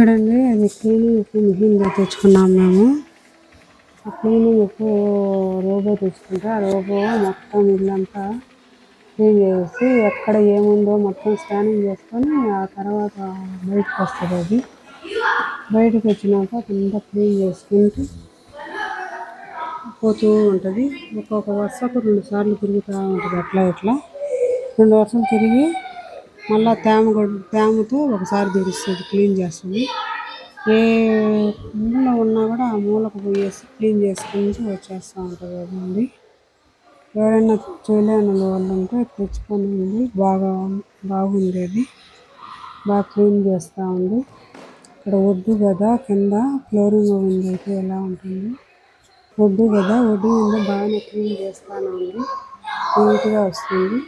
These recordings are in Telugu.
చూడండి అది క్లీనింగ్ మిషన్ తెచ్చుకున్నాం మేము. ఆ క్లీనింగ్ రోబో తెచ్చుకుంటే ఆ రోబో మొత్తం ఇల్లంతా క్లీన్ చేసి ఎక్కడ ఏముందో మొత్తం స్కానింగ్ చేసుకొని ఆ తర్వాత బయటకు వస్తుంది అది. బయటకు వచ్చినాక అంతా క్లీన్ చేసుకుంటూ పోతూ ఉంటుంది. ఒక్కొక్క వరుసకు రెండు సార్లు తిరుగుతూ ఉంటుంది అట్లా ఇట్లా. రెండు వరుసలు తిరిగి మళ్ళీ తేమ తేమతో ఒకసారి తుడుస్తుంది క్లీన్ చేస్తుంది. ఏ మూల ఉన్నా కూడా ఆ మూలకు పోయేసి క్లీన్ చేసుకుని వచ్చేస్తూ ఉంటుంది కదండి ఎవరైనా చేయలేని వాళ్ళు ఉంటే తెచ్చుకొని ఉంది బాగా బాగుంది అది బాగా క్లీన్ చేస్తూ ఉంది ఇక్కడ వద్దు కదా కింద ఫ్లోరింగ్ ఉంది అయితే ఎలా ఉంటుంది? వద్దు కదా వడ్డు మీద బాగానే క్లీన్ చేస్తాను ఉంది నీట్గా వస్తుంది.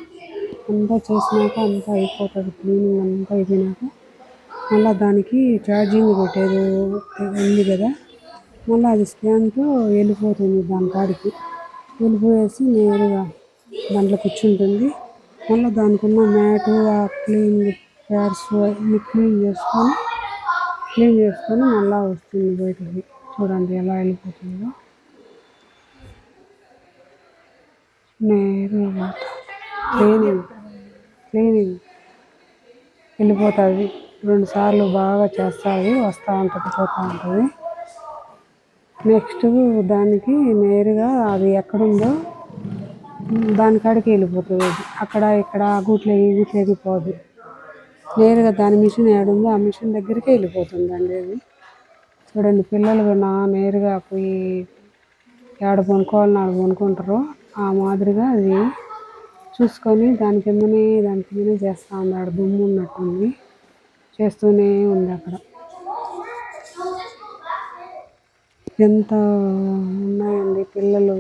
అంతా చేసినాక అంతా అయిపోతుంది క్లీనింగ్ అంతా అయిపోయినాక. మళ్ళీ దానికి ఛార్జింగ్ పెట్టేది ఉంది కదా మళ్ళీ అది స్కాన్తో వెళ్ళిపోతుంది దాని కాడికి. వెళ్ళిపోయేసి నేరుగా దాంట్లో కూర్చుంటుంది. మళ్ళీ దానికి ఉన్న మ్యాటు ఆ క్లీన్ ప్యాడ్స్ అన్ని క్లీన్ చేసుకొని క్లీన్ చేసుకొని మళ్ళీ వస్తుంది బయటకి. చూడండి ఎలా వెళ్ళిపోతుందో. నేరుగా క్లీనింగ్. క్లీనింగ్. వెళ్ళిపోతుంది. రెండు సార్లు బాగా చేస్తుంది వస్తూ ఉంటుంది పోతూ ఉంటుంది. నెక్స్ట్ దానికి నేరుగా అది ఎక్కడుందో దాని కాడికి వెళ్ళిపోతుంది. అది అక్కడ ఇక్కడ గూట్లో గూట్లోకి పోదు నేరుగా దాని మిషన్ ఏడుందో ఆ మిషన్ దగ్గరికి వెళ్ళిపోతుంది అండి అది. చూడండి పిల్లలు నా నేరుగా పోయి ఏడ కొనుక్కోవాలి ఆడ కొనుక్కుంటారు ఆ మాదిరిగా అది చూసుకొని దాని కిందనే దాని కిందనే చేస్తూ ఉంది. దుమ్ము ఉన్నట్టుంది. చేస్తూనే ఉంది అక్కడ. ఎంత ఉన్నాయండి పిల్లలు.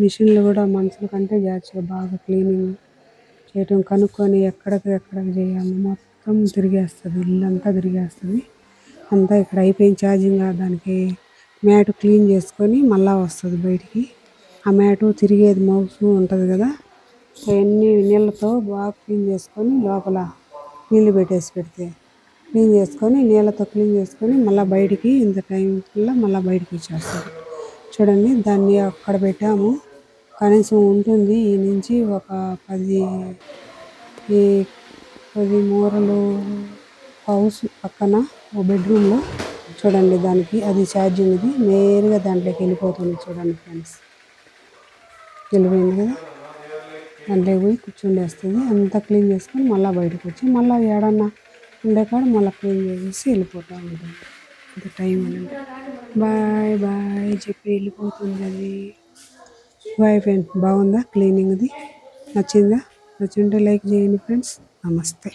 మిషన్లు కూడా మనుషుల కంటే జాగ్రత్తగా బాగా క్లీనింగ్ చేయటం కనుక్కొని ఎక్కడికి ఎక్కడికి చేయాలి. మొత్తం తిరిగేస్తుంది. ఇల్లంతా తిరిగేస్తుంది. అంతా ఇక్కడ అయిపోయిన ఛార్జింగ్ దానికి మ్యాట్ క్లీన్ చేసుకొని మళ్ళా వస్తుంది బయటికి. ఆ మ్యాటు తిరిగేది మౌస్ ఉంటుంది కదా. అవన్నీ నీళ్ళతో బాగా క్లీన్ చేసుకొని లోపల నీళ్ళు పెట్టేసి పెడితే క్లీన్ చేసుకొని నీళ్ళతో క్లీన్ చేసుకొని మళ్ళీ బయటికి ఇంత టైం మళ్ళీ బయటికి వచ్చేస్తుంది చూడండి దాన్ని అక్కడ పెట్టాము. కనీసం ఉంటుంది ఈ నుంచి ఒక పది ఈ పది మూరలు హౌస్ పక్కన ఒక బెడ్రూమ్లో చూడండి దానికి అది ఛార్జింగ్ది నేరుగా దాంట్లోకి వెళ్ళిపోతుంది చూడండి ఫ్రెండ్స్. వెళ్ళిపోయింది కదా? దాంట్లో పోయి కూర్చుండేస్తుంది అంతా క్లీన్ చేసుకొని మళ్ళీ బయటకు వచ్చి మళ్ళీ ఏడన్నా ఉండే కాడ మళ్ళీ క్లీన్ చేసేసి వెళ్ళిపోతూ ఉంటుంది అంత టైం అనేది బాయ్ బాయ్ చెప్పి వెళ్ళిపోతుంది అది బాయ్ ఫ్రెండ్ బాగుందా? క్లీనింగ్ది నచ్చిందా? నచ్చింటే లైక్ చేయండి ఫ్రెండ్స్ నమస్తే